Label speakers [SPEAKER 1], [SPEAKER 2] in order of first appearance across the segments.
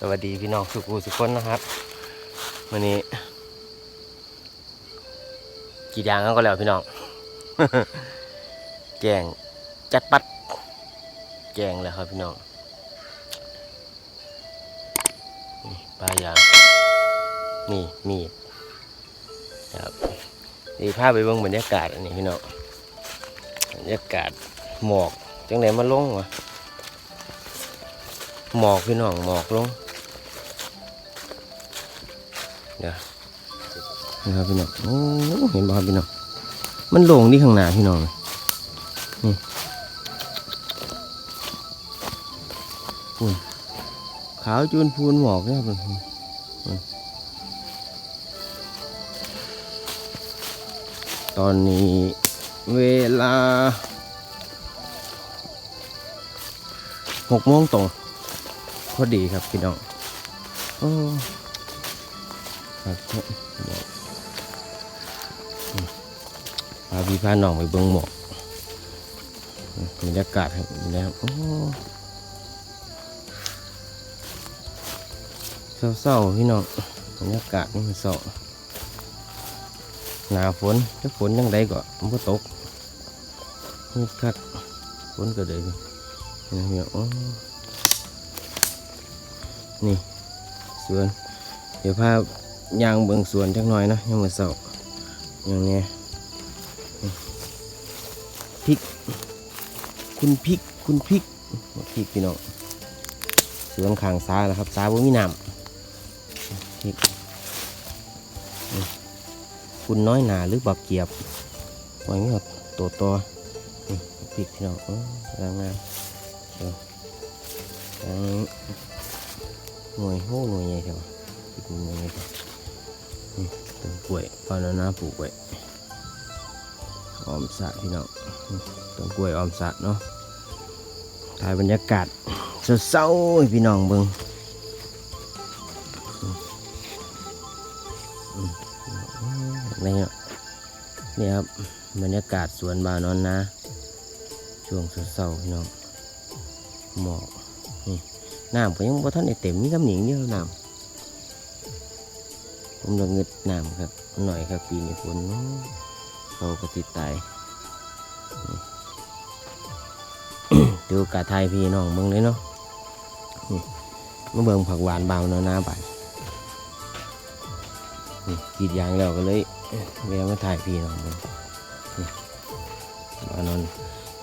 [SPEAKER 1] สวัสดีพี่น้องสุกูสุกคนนะครับวันนี้กีดยางก็แล้วพี่น้องแกงจัดปัด แกงแล้วครับพี่น้องนี่ปลายางนี่มีครับนี่ภาพไปเบิ่งบรรยากาศอันนี้พี่น้องบรรยากาศหมอกจังไหนมาลงวะหมอกพี่น้องหมอกลง เดี๋ยวนะครับพี่น้องโอ้เห็นบ่ครับพี่น้องมันโลงที่ข้างหน้าพี่น้องนี่พูนขาวจูนพูนหมอกเนี่ยครับพี่พูนตอนนี้เวลาหกโมงตรงพอดีครับพี่น้องโอ้ ครับพาพี่พาน้องไปเบิ่งหมอกบรรยากาศครับนะครับเศร้าๆพี่น้องบรรยากาศนี่มันเศร้าหนาฝนถ้าฝนยังไงก็มันก็ตกนี่คักฝนก็เลยนี่พี่น้องโอ้นี่สวนเดี๋ยวพา ยางเบิ่งสวนจักหน่อยนะยังมือเสาอย่างนี้พริก คุณพริกคุณพริกพริกพี่น้องสวนขางซ้ายนะครับซ้ายบ่มีน้ำพริกคุณน้อยหนาหรือบักเกียบว้ไม่หดตัวตัวพริกพี่น้องเออแรงงามเดี๋ยวแรงหน่วยโหหน่วยใหญ่เถอะติดมือนี่ก่อน นี่ต้นกล้วยปานานาปลูกไว้ออมสะพี่น้องต้นกล้วยออมสะเนาะถ่ายบรรยากาศเศร้าๆให้พี่น้องเบิ่งอืมอืมอืมนี่เนาะนี่ครับบรรยากาศสวนบานอนนะ ช่วงเศร้าๆพี่น้องหมอกนี่น้ำก็ยังบ่ทันได้เต็มมีกำหนิงเดียน้ำ ผมลงเงิดน้ำครับ หน่อยครับปีนี้ฝนเขาก็ติดตายเดูกาไทยพี่น้องเบิ่งเลยเนาะมาเบิ่งผักหวานเบาเนาะหน้าบานนี่กรีดยางแล้วก็เลยเวียมาถ่ายพี่น้องเบิ่งนี่บานอน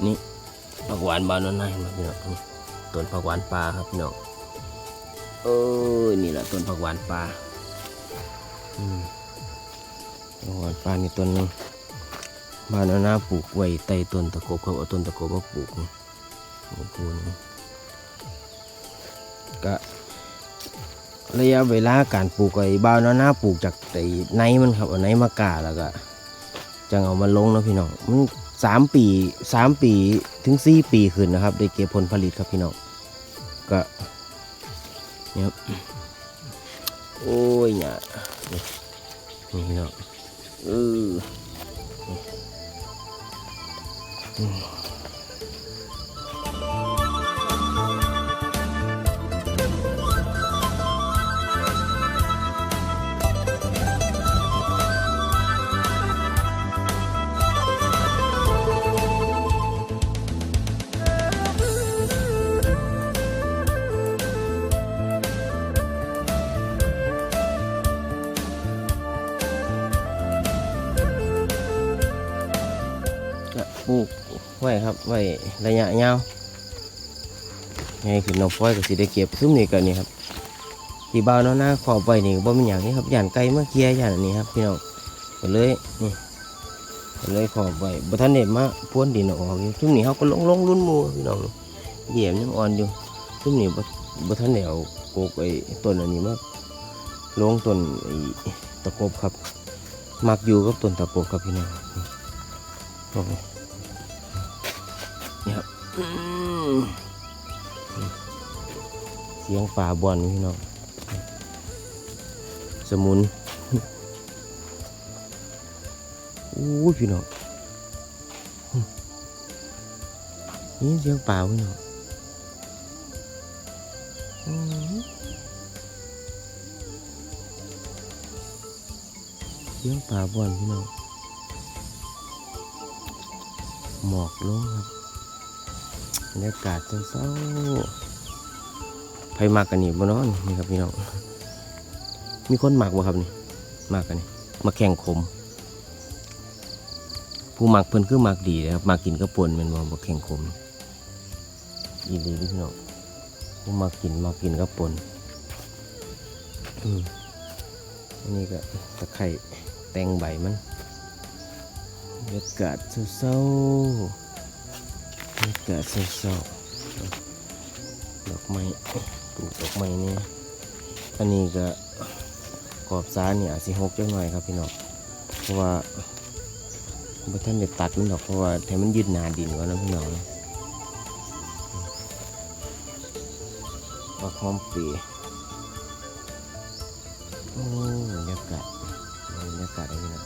[SPEAKER 1] นี่ผักหวานบานอนให้มาพี่น้องต้นผักหวานปลาครับพี่น้องเออนี่แหละต้นผักหวานปลา อืมจังหวัดปลานี่ต้นนึงบ้านอาหน้าปลูกไว้ใต้ต้นตะกบเขาเอาต้นตะกบมาปลูกนี่ปูนก็ระยะเวลาการปลูกไอ้บ้านอาหน้าปลูกจากไอ้ในมันครับเอาในมากาแล้วก็จังเอามาลงนะพี่น้องมันสามปีสามปีถึงสี่ปีขึ้นนะครับ ได้เก็บผลผลิตครับพี่น้องก็เนี่ยโอ้ยเนี่ย นี่พี่น้องเออ ปลูกไว้ครับไว้ระยะยาวไงขึ้นน้องฟ้อยก็สิได้เก็บซุ้มนี่ก็นี่ครับที่บ้านเนาะหน้าขอบไว้นี่ก็บ่มีหยังนี่ครับย่านไก่เมื่อกี้ย่านนี้ครับพี่น้องก็เลยนี่ก็เลยขอบไว้บ่ทันได้มาพ่นดินออกอยู่ซุ้มนี่เขาก็ลงลงรุ่นมู่พี่น้องเหยียบยังอ่อนอยู่ซุ้มนี่บ่บ่ทันได้เอาโกกไอ้ต้นอันนี้มาลงต้นไอ้ตะกบครับมักอยู่กับต้นตะกบครับพี่น้องโอ้โห นี่ครับเสียงป่าบอลพี่น้องสมุนโอ้พี่น้องนี่เสียงป่าพี่น้องเสียงป่าบอลพี่น้องหมอกลงครับ รรยากาศเศร้าๆไผมากกันนี่บ่เนอนนี่ครับพี่น้อง มีคนหมักบ่ครับนี่หมากกันนี่มาแข่งขม ผู้หมักเพิ่นคือหมักดีนะครับหมักกินกระปนแมันบ่บ่แข่งขมอีหลีพี่น้องผู้หมักกินหมักกินกระปนอืมอันนี้ก็ตะไคร่แตงใบมันบรรยากาศเศร้าๆบรรยา กาศเศร้าๆดอกไม้ปลูกดอกไม้นี่อันนี้ก็กรอบซ้ายนี่อาจสิหกจังหน่อยครับพี่น้องเพราะว่าบ่ท่านได้ตัดมันดอกเพราะว่าให้มันยืดหนาดินกว่านะพี่น้องบักหอมปีโอ้บรรยากาศบรรยากาศอะไรนะ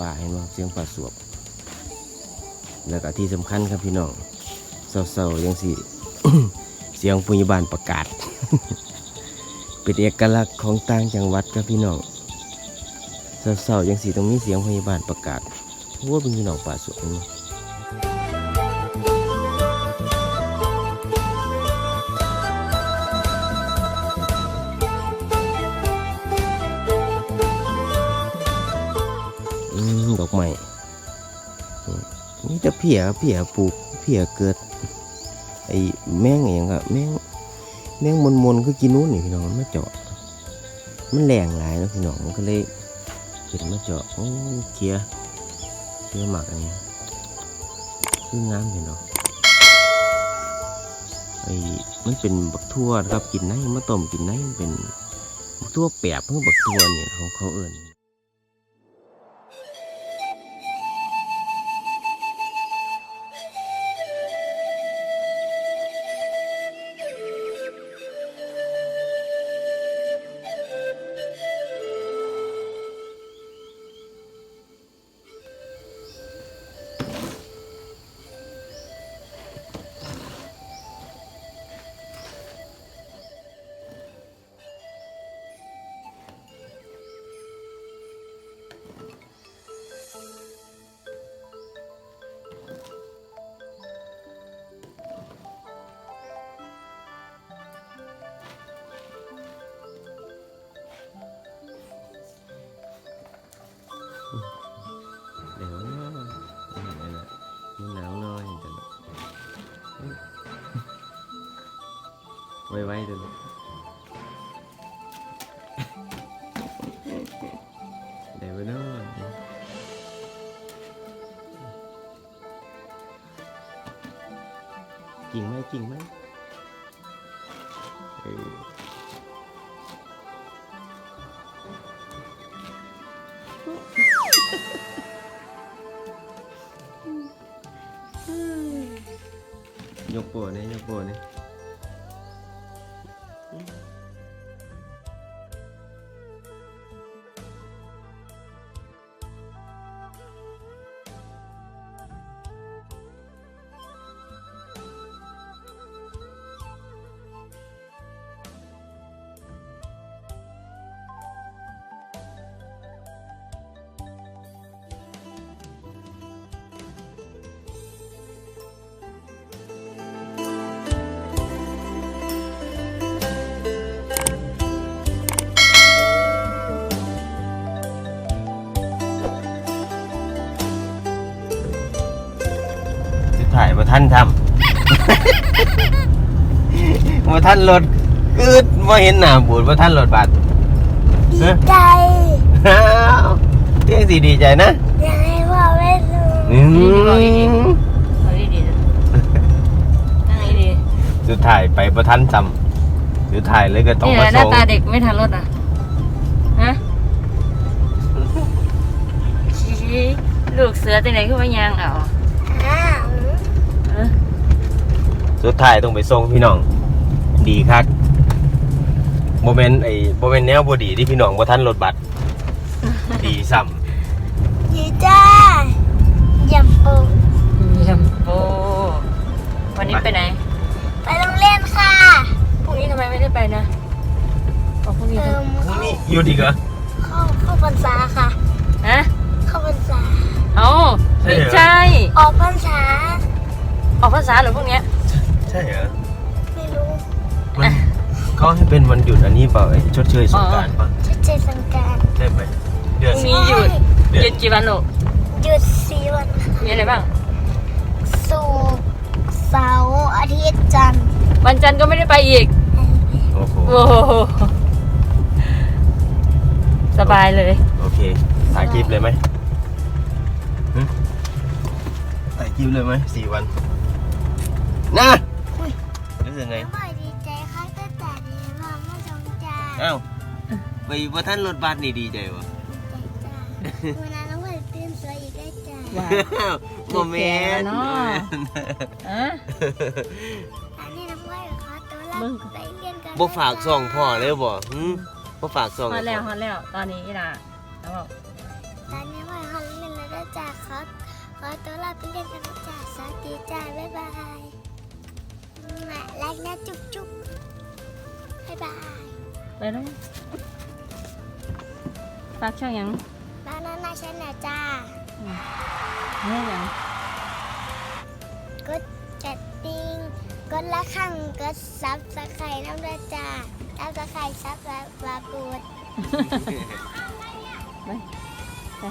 [SPEAKER 1] ป่าเห็นไหมเสียงป่าสวบ แล้วก็ที่สำคัญครับพี่น้องเศร้าๆยังสิ เสียงพยาบาลประกาศ เป็นเอกลักษณ์ของต่างจังหวัดครับพี่น้องเศร้าๆยังสิตรงนี้เสียงพยาบาลประกาศว่าเป็นพี่น้องป่าสวนนี่อืม อกไม้อืมนี่จะเพียเพียปลูกเพียเกิด ไอ้แมงอย่างอะแมงแมงมนมนๆคือกินนู้นนี่พี่น้องมันมาเจาะ มันแรงหลายแล้วพี่น้องมันก็เลยเห็นมาเจาะโอ้เคียเคียหมักอันนี้คืองามพี่น้องไอ้มันเป็นบักทั่วครับกินไหนมาต้มกินไหนเป็นบักทั่วแปบเพื่อบักทั่วเนี่ยเขาเขาเอิญ ไว้ไว้เดี๋ยวเดี๋ยวไปนอนกิ่งไหมกิ่งไหมเออยกโปรเนี่ยยกโปรเนี่ย ถ่ายมาท่านทำมาท่านรถกึดมาเห็นหน้าบูดมาท่านรถบัส
[SPEAKER 2] ดีใจ
[SPEAKER 1] อ้าวเที่ยงสีดีใจนะ
[SPEAKER 2] อยากให้พ่อแม่ดู
[SPEAKER 1] อืม
[SPEAKER 3] เอาดีๆนะนั่งดี
[SPEAKER 1] สุดท้ายไปประทันจำสุดท้ายเลยก็
[SPEAKER 3] ๆ
[SPEAKER 1] ต้อง
[SPEAKER 3] นี่
[SPEAKER 1] มา
[SPEAKER 3] แหละหน้า
[SPEAKER 1] ส่ง
[SPEAKER 3] ตาเด็กไม่ทันรถอะฮะชี้ลูกเสือที่ไหนขึ้นมายางเอา
[SPEAKER 2] อ้าว
[SPEAKER 3] เออ
[SPEAKER 1] สุดท้ายต้องไปส่งพี่น้อง ดีครับโมเมนต์ไอ้โมเมนต์แนวบอดีที่พี่น้องบ่ท่านรถบัตรดีซ้
[SPEAKER 2] ยีจ้าหยับปู
[SPEAKER 3] เยี่ยมโอ้วันนี้ไปไหน
[SPEAKER 2] ไปโรงเรียนค่ะพรุ่งนี้ทำ
[SPEAKER 3] ไมไม่ได้ไปนะบอกพรุ่งนี้
[SPEAKER 2] พรุ่งนี้
[SPEAKER 1] หยุดอีกเหรอ
[SPEAKER 2] เข้าเข้าพรรษาค่ะ
[SPEAKER 3] ฮะ
[SPEAKER 2] เข้าพรรษา
[SPEAKER 3] เอาอไม่ใช่
[SPEAKER 2] ออกพรรษา
[SPEAKER 3] ออกภาษาเหรือพวกเนี้ย
[SPEAKER 1] ใช่เหรอ
[SPEAKER 2] ไม่รู้
[SPEAKER 1] มันเขาให้เป็นวันหยุดอันนี้เปล่าไอ้ชดเชยสงกรารป่ะ
[SPEAKER 2] ชุดเจสังการ
[SPEAKER 1] ได้ไหมเดือน
[SPEAKER 3] พรุ่งนี้หยุด
[SPEAKER 1] เดือ
[SPEAKER 3] หยุ
[SPEAKER 1] น
[SPEAKER 3] ดกี่วันลูก
[SPEAKER 2] หยุดสี่วัน
[SPEAKER 3] มีอะไรบ้าง
[SPEAKER 2] ศุกร์เสาร์อาทิตย์จันทร์
[SPEAKER 3] วันจันทร์ก็ไม่ได้ไปอีก
[SPEAKER 1] โอ้โห
[SPEAKER 3] โอ้โหสบายเลย
[SPEAKER 1] โอเคถ่ายคลิปเลยไหมหึถ่ายคลิปเลยไหมสี่วัน นะรู้สึกไง
[SPEAKER 2] น้องบอยดีใจค่ะตั้งแต่ดีมากไม่สงจา
[SPEAKER 1] อ้าวไปว่าท่านรถบัสนี่ดีใจวะ
[SPEAKER 2] ดีใจจ้าเวลาน้องบอยตื่นสวยอีกได้จ้า
[SPEAKER 3] ว้า
[SPEAKER 1] โมเมนต์
[SPEAKER 3] เนาะอะ
[SPEAKER 2] อันนี้น้องบอยขอตัวลา
[SPEAKER 3] มึง
[SPEAKER 2] ไปเรียนกัน
[SPEAKER 1] บ่ฝากส่องพ่อเลยบ่หึบ่ฝากส่อง
[SPEAKER 3] ฮอตแล้วฮอตแล้วตอนนี้อีหล่ะแล้วบอก
[SPEAKER 2] ตอนนี้บอยขอเรียนแล้วนะจ้าขอขอตัวลาไปเรียนกันนะจ้าสวัสดีจ้าบ๊ายบาย มารักนะจุ๊บจุ๊บบ๊ายบาย
[SPEAKER 3] ไปแล้วฝากช่องหยัง
[SPEAKER 2] บ้านนาฉันนะจ้า
[SPEAKER 3] เนี่ยหยัง
[SPEAKER 2] กดกระดิ่งกดละครั้งกดซับสไครต์น้ำด้วยจ้าซับสไครต์ซับและปรากฏ
[SPEAKER 3] ไป